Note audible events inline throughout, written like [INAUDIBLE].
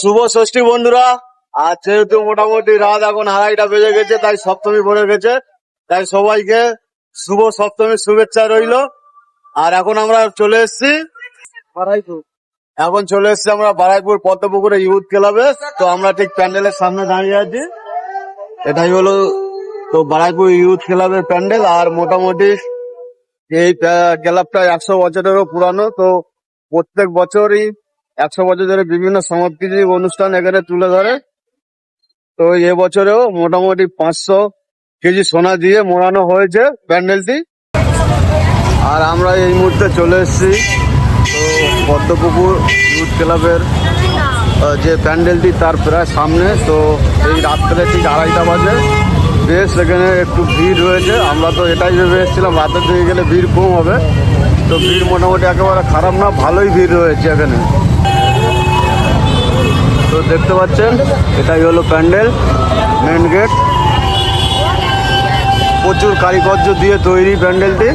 শুভ ষষ্ঠী বন্ধুরা। আর যেহেতু মোটামুটি রাত এখন আড়াইটা বেজে গেছে তাই সপ্তমী পড়ে গেছে। তাই সবাইকে শুভ সপ্তমীর শুভেচ্ছা রইল। আর এখন আমরা চলে এসেছি। এখন চলে এসেছি আমরা বারাইপুর পদ্মপুকুরে ইউথ ক্লাবে। তো আমরা ঠিক প্যান্ডেলের সামনে দাঁড়িয়ে আছি। এটাই হলো তো বারাইপুর ইউথ ক্লাবের প্যান্ডেল। আর মোটামুটি এই ক্লাবটা একশো বছরেরও পুরানো। তো প্রত্যেক বছরই একশো বছর ধরে বিভিন্ন সাংস্কৃতিক অনুষ্ঠান এখানে তুলে ধরে। তো এবছরেও মোটামুটি পাঁচশো কেজি সোনা দিয়ে মোড়ানো হয়েছে প্যান্ডেলটি। আর আমরা এই মুহূর্তে চলে এসেছি, তো পদ্মপুকুর ইউথ ক্লাবের যে প্যান্ডেলটি তার প্রায় সামনে। তো এই রাত্রে ঠিক আড়াইটা বাজে। বেশ এখানে একটু ভিড় রয়েছে। আমরা তো এটাই ভেবে এসেছিলাম, রাতের দিকে গেলে ভিড় কম হবে। তো ভিড় মোটামুটি একেবারে খারাপ না, ভালোই ভিড় রয়েছে এখানে। তো দেখতে পাচ্ছেন এটাই হলো প্যান্ডেল মেন গেট প্রচুর কারিগর্য দিয়ে তৈরি প্যান্ডেলটি।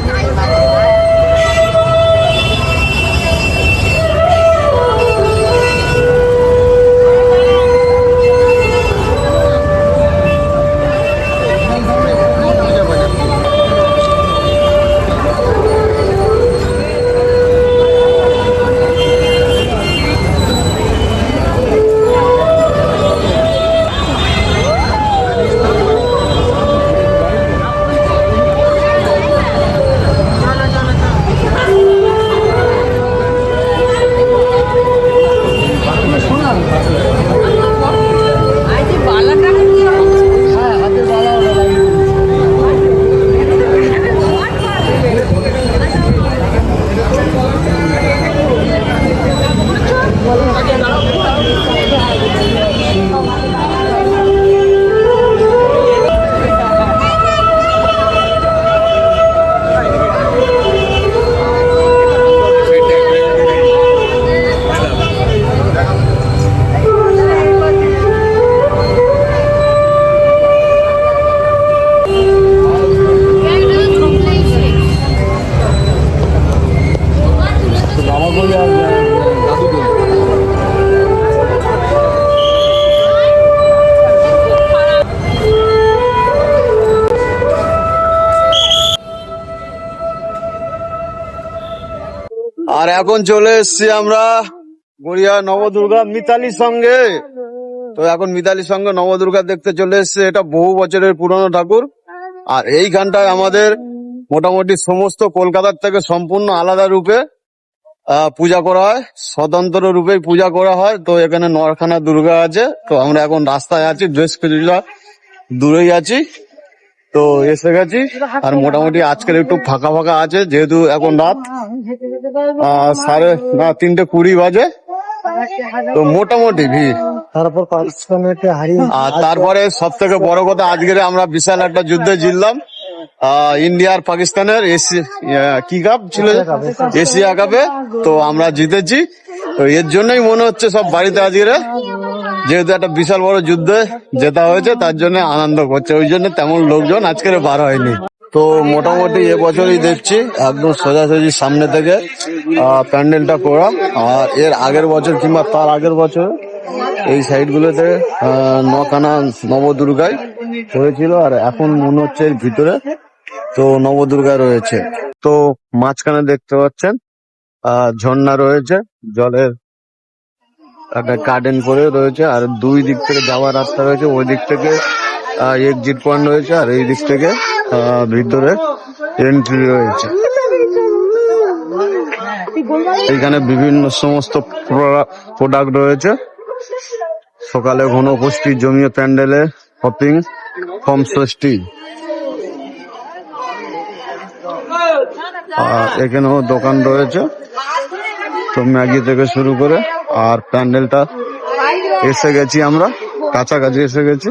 এখন চলে এসেছি আমরা গড়িয়া নবদুর্গা মিতালির সঙ্গে। তো এখন মিতালির সঙ্গে নবদুর্গা দেখতে চলে এসেছে, এটা বহু বছরের পুরনো ঠাকুর। আর এই গানটায় আমাদের মোটামুটি সমস্ত কলকাতার থেকে সম্পূর্ণ আলাদা রূপে পূজা করা হয়, স্বতন্ত্র রূপে পূজা করা হয়। তো এখানে নরখানা দুর্গা আছে, তো আমরা এখন রাস্তায় আছি, বেশ কিছুটা দূরেই আছি। তো এসে গেছি, আর মোটামুটি আজকের একটু ফাঁকা ফাঁকা আছে, যেহেতু এখন রাত। সাড়ে না তিনটে কুড়ি বাজে। তো মোটামুটি ভিড়। তারপর পাকিস্তানকে হারিয়ে আর তারপরে সব থেকে বড় কথা আজকের আমরা বিশাল একটা যুদ্ধে জিতলাম। আহ, ইন্ডিয়া পাকিস্তানের কি কাপ ছিল? এশিয়া কাপে। তো আমরা জিতেছি। তো এর জন্যই মনে হচ্ছে সব বাড়িতে আজকে যেহেতু একটা বিশাল বড় যুদ্ধে জেতা হয়েছে তার জন্য আনন্দ করছে। ওই জন্য তেমন লোকজন আজকের বার হয়নি। তো মোটামুটি এবছরই দেখছি একদম সোজাসুজি সামনে থেকে প্যান্ডেলটা করা। আর এর আগের বছর কিংবা তার আগের বছর এই সাইড গুলোতে আহ, নখানা নবদুর্গায় হয়েছিল আর এখন মনে হচ্ছে এর ভিতরে তো নবদুর্গা রয়েছে। তো মাঝখানে দেখতে পাচ্ছেন ঝর্ণা রয়েছে জলের একটা গার্ডেন করে রয়েছে আর দুই দিক থেকে যাওয়ার রাস্তা রয়েছে ওই দিক থেকে এক্সিট পয়েন্ট রয়েছে আর এই দিক থেকে ভিতরে এন্ট্রি রয়েছে। এখানে বিভিন্ন সমস্ত প্রোডাক্ট রয়েছে। সকালে ঘনপুষ্টি জমিয়ে প্যান্ডেলে হপিং ফর্ম ষষ্ঠী আর এখানেও দোকান রয়েছে। তো ম্যাগি থেকে শুরু করে আর প্যান্ডেলটা এসে গেছি আমরা, কাছাকাছি এসে গেছি।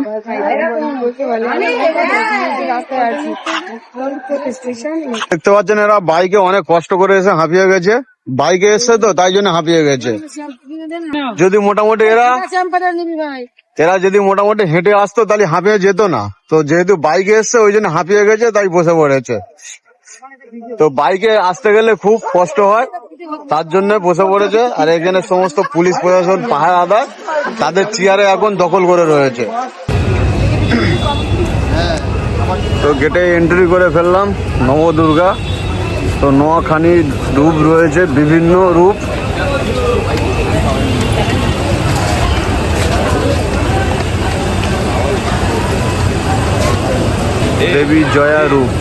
দেখতে পাচ্ছেন এরা বাইকে অনেক কষ্ট করে এসে হাঁপিয়ে গেছে। বাইকে এসছে তো তাই জন্য হাঁপিয়ে গেছে। যদি মোটামুটি এরা এরা যদি মোটামুটি হেঁটে আসতো তাহলে হাঁপিয়ে যেত না। তো যেহেতু বাইকে এসছে ওই জন্য হাঁপিয়ে গেছে তাই বসে পড়েছে। তো বাইকে আসতে গেলে খুব কষ্ট হয়। তার জন্য বসে পড়েছে। আর এখানে সমস্ত পুলিশ প্রশাসন পাহাড় আদার তাদের চেয়ারে এখন দখল করে রয়েছে। তো গেটে এন্ট্রি করে ফেললাম নবদুর্গা তো নোয়াখানি রূপ রয়েছে, বিভিন্ন রূপ। দেবী জয়া রূপ।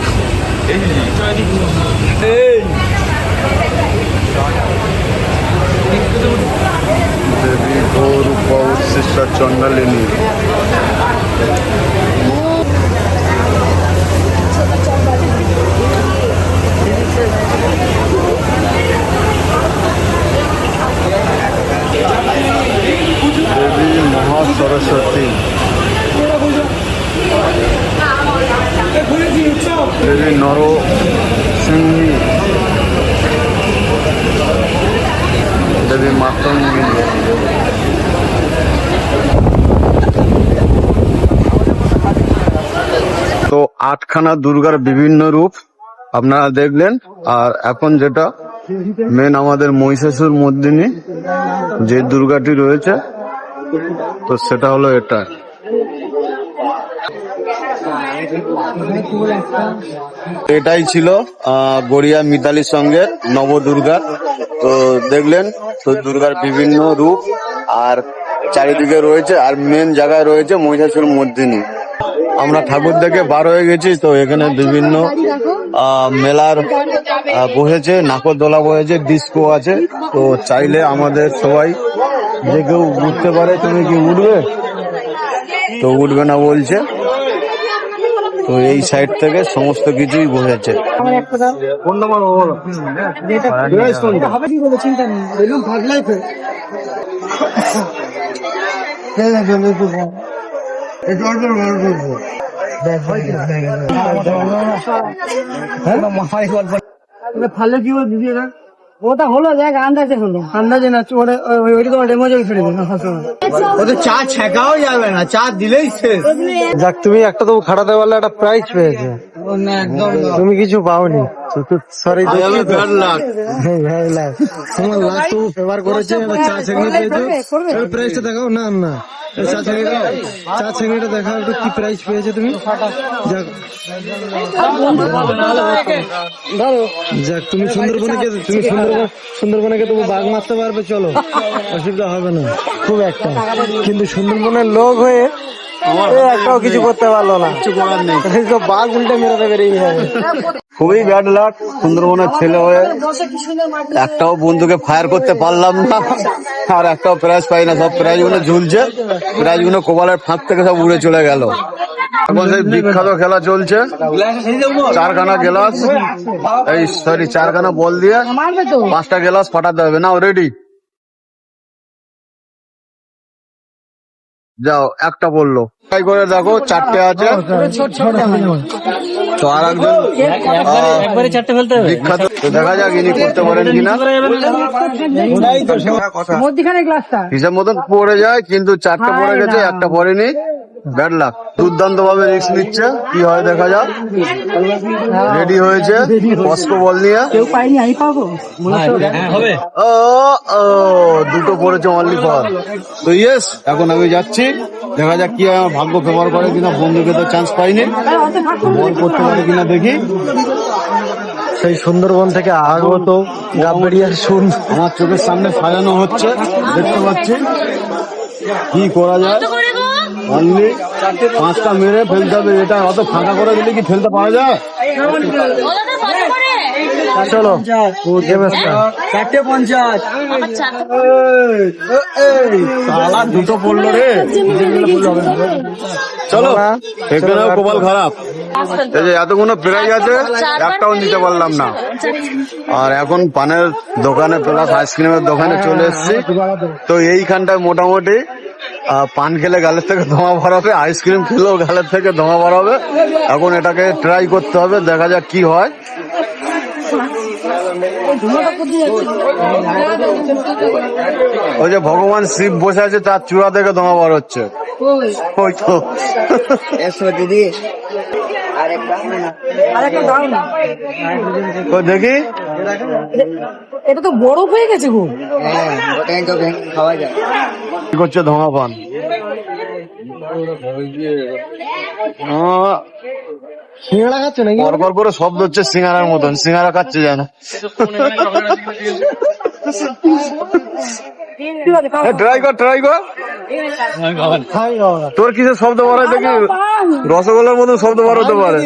দেবী গৌরূপ উচ্ছিষ্টা চন্ডালিনী দেবী মহা সরস্বতী দেবী নর সিংহী। দেবী মাতঙ্গিনী। তো আটখানা দুর্গার বিভিন্ন রূপ আপনারা দেখলেন, আর এখন যেটা মেন আমাদের মহিষাসুর মর্দিনী যে দুর্গাটি রয়েছে, তো সেটা হলো এটা। এটাই ছিল গড়িয়া মিতালির সঙ্গে নবদুর্গা। তো দেখলেন, তো দুর্গার বিভিন্ন রূপ, আর চারিদিকে রয়েছে, আর মেন জায়গায় রয়েছে মহিষাসুর মর্দিনী। আমরা ঠাকুর দেখে বার হয়ে গেছি, তো এখানে বিভিন্ন মেলার বসেছে, নাকরদোলা বসেছে ডিস্কো আছে। তো চাইলে আমাদের সবাই, যে কেউ উঠতে পারে, তুমি কি উঠবে? তো উঠবে না বলছে। তো এই সাইড থেকে সমস্ত কিছুই বসেছে ফালে কি বল? দিদি এটা ওটা হলো দেখ আন্দাজে হলো। আন্দাজে না ওটা ওই- ওইটা তোমার ডেমো যাবে ফেলে দেবে ওদের চা ছেঁকাও যাবে না চা দিলেই শেষ। যাক তুমি একটা তো খাটাতে পারলে একটা প্রাইজ পেয়েছে। তুমি কিছু পাওনি। সরি তোমার লাস্ট ফেভার করেছে এবার চা ছেঁকনি পেয়েছ প্রাইসটা দেখাও না না। চা ছেঁকনিটা চা ছেঁকনিটা দেখাও একটু কি প্রাইস পেয়েছ তুমি। যাক। যাক তুমি সুন্দরবনে কে তুমি সুন্দরবন সুন্দরবনে কে তুমি বাঘ মারতে পারবে চলো। [LAUGHS] অসুবিধা হবে না। খুব একটা। কিন্তু সুন্দরবনের লোক হয়ে একটাও কিছু করতে পারল না। কিছু করার নেই। বাঘ উল্টে মেরে এই খুবই ব্যাড লাক সুন্দরবনের ছেলে হয়ে একটাও বন্ধুকে ফায়ার করতে পারলাম না। আর একটাও প্রাইজ পাই না সব প্রাইজগুলো ঝুলছে। প্রাইজগুলো কোবালের ফাঁক থেকে সব উড়ে চলে গেল। এখন সেই বিখ্যাত খেলা চলছে। চারখানা গ্লাস এই সরি চারখানা বল দিয়ে পাঁচটা গেলাস ফাটাতে হবে। না রেডি যাও একটা বলল। ট্রাই করে দেখো চারটে আছে। তো আর একজন একবারে চারটে ফেলতে হবে বিখ্যাত দেখা যাক ইনি করতে পারেন কিনা। মধ্যখানে গ্লাসটা হিসাব মতন পড়ে যায় কিন্তু চারটে পড়ে গেছে একটা পড়েনি। ব্যাড লাক দুর্দান্ত ভাবে রিস্ক নিচ্ছে। কি হয় দেখা যাক। রেডি হয়েছে। অস্কো বল নিয়ে। কেউ পাইনি আমি পাবো। ও ও দুটো পড়েছে অনলি ফর তো ইয়েস এখন আমি যাচ্ছি। দেখা যাক কি হয় আমার ভাগ্য ফেভার করে কিনা। বন্ধুকে তো চান্স পাইনি। বল করতে পারে কিনা দেখি। সেই সুন্দরবন থেকে আগত গাবড়িয়া শুন আমার চোখের সামনে সাজানো হচ্ছে। দেখতে পাচ্ছি। কি করা যায়? অনলি পাঁচটা মেরে ফেলতে হবে এটা অত ফাঁকা করে দিলে কি ফেলতে পাওয়া যায়? চলো চারটে পঞ্চাশ। সালা দুটো পড়ল রে। চলো এখানেও কপাল খারাপ। এই যে এতগুলো প্রাইজ আছে একটাও নিতে পারলাম না। আর এখন পানের দোকানে প্লাস আইসক্রিমের দোকানে চলে এসেছি। তো এইখানটায় মোটামুটি পান খেলে গালের থেকে ধোঁয়া ভরাবে আইসক্রিম খেলেও গালের থেকে ধোঁয়া ভরাবে এখন এটাকে ট্রাই করতে হবে দেখা যাক কি হয়। ওই যে ভগবান শিব বসে আছে তার চূড়া থেকে ধোঁয়া বার হচ্ছে। ওই। তো। তো দেখি। এটা তো বরফ হয়ে গেছে গো। হ্যাঁ ওটাই তো ভেঙে খাওয়া যায়। করছে ধোঁয়া পান? আহ, খাচ্ছে নাকি? পরপর করে শব্দ হচ্ছে সিঙ্গারার মতন। সিঙ্গারা খাচ্ছে যেন। ট্রাই কর ট্রাই কর। তোর কিসের শব্দ হয় দেখি রসগোল্লার মতন শব্দ বার হতে পারে?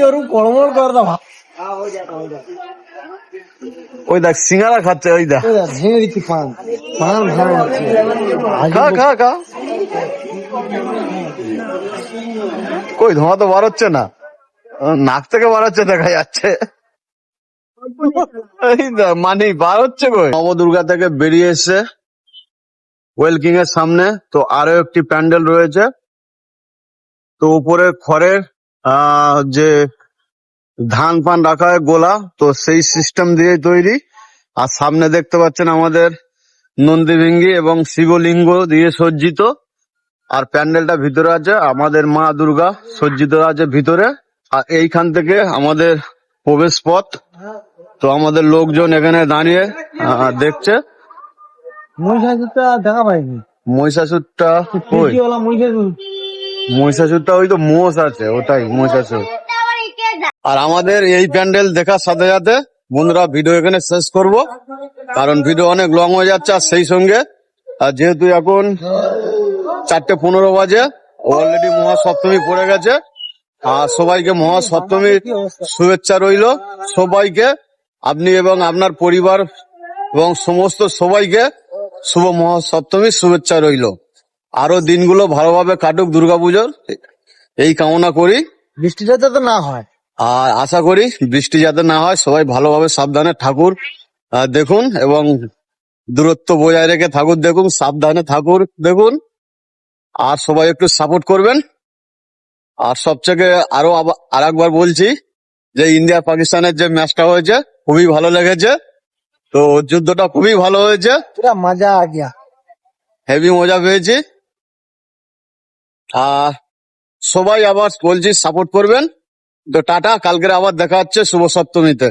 ওই দেখ, সিঙ্গারা খাচ্ছে, ওই দেখ। কই, ধোঁয়া তো বার হচ্ছে না? নাক থেকে বার হচ্ছে, দেখা যাচ্ছে। মানে বার হচ্ছে কই? নবদুর্গা থেকে বেরিয়ে এসে ওয়েলকিং এর সামনে তো আরও একটি প্যান্ডেল রয়েছে। তো উপরে খড়ের যে ধান পান রাখা হয় গোলা, তো সেই সিস্টেম দিয়ে তৈরি। আর সামনে দেখতে পাচ্ছেন আমাদের নন্দীভিঙ্গি এবং শিবলিঙ্গ দিয়ে সজ্জিত। আর প্যান্ডেলটা ভিতরে আছে, আমাদের মা দুর্গা সজ্জিত আছে ভিতরে। আর এইখান থেকে আমাদের প্রবেশ পথ। তো আমাদের লোকজন এখানে দাঁড়িয়ে দেখছে। মহিষাসুরটা দেখা পাইনি। মহিষাসুরটা কই? মহিষাসুরটা ওই তো মোষ আছে ওটাই মহিষাসুর। আর আমাদের এই প্যান্ডেল দেখার সাথে সাথে বন্ধুরা ভিডিও এখানে শেষ করব কারণ ভিডিও অনেক লং হয়ে যাচ্ছে আর সেই সঙ্গে আর যেহেতু এখন চারটে পনেরো বাজে অলরেডি মহাসপ্তমী পড়ে গেছে আর সবাইকে মহা মহাসপ্তমীর শুভেচ্ছা রইল সবাইকে আপনি এবং আপনার পরিবার এবং সমস্ত সবাইকে শুভ মহাসপ্তমীর শুভেচ্ছা রইল। আরও দিনগুলো ভালোভাবে কাটুক দুর্গাপুজোর। এই কামনা করি। বৃষ্টি যাতে তো না হয়। আর আশা করি বৃষ্টি যাতে না হয় সবাই ভালোভাবে সাবধানে ঠাকুর দেখুন এবং দূরত্ব বজায় রেখে ঠাকুর দেখুন সাবধানে ঠাকুর দেখুন। আর সবাই একটু সাপোর্ট করবেন। আর সবথেকে আরও আর একবার বলছি যে ইন্ডিয়া পাকিস্তানের যে ম্যাচটা হয়েছে খুবই ভালো লেগেছে। তো যুদ্ধটা খুবই ভালো হয়েছে। পুরা মজা আ গিয়া। হেভি মজা পেয়েছি। আর সবাই আবার বলছি সাপোর্ট করবেন। তো টাটা কালকের আবার দেখা হচ্ছে শুভ সপ্তমীতে।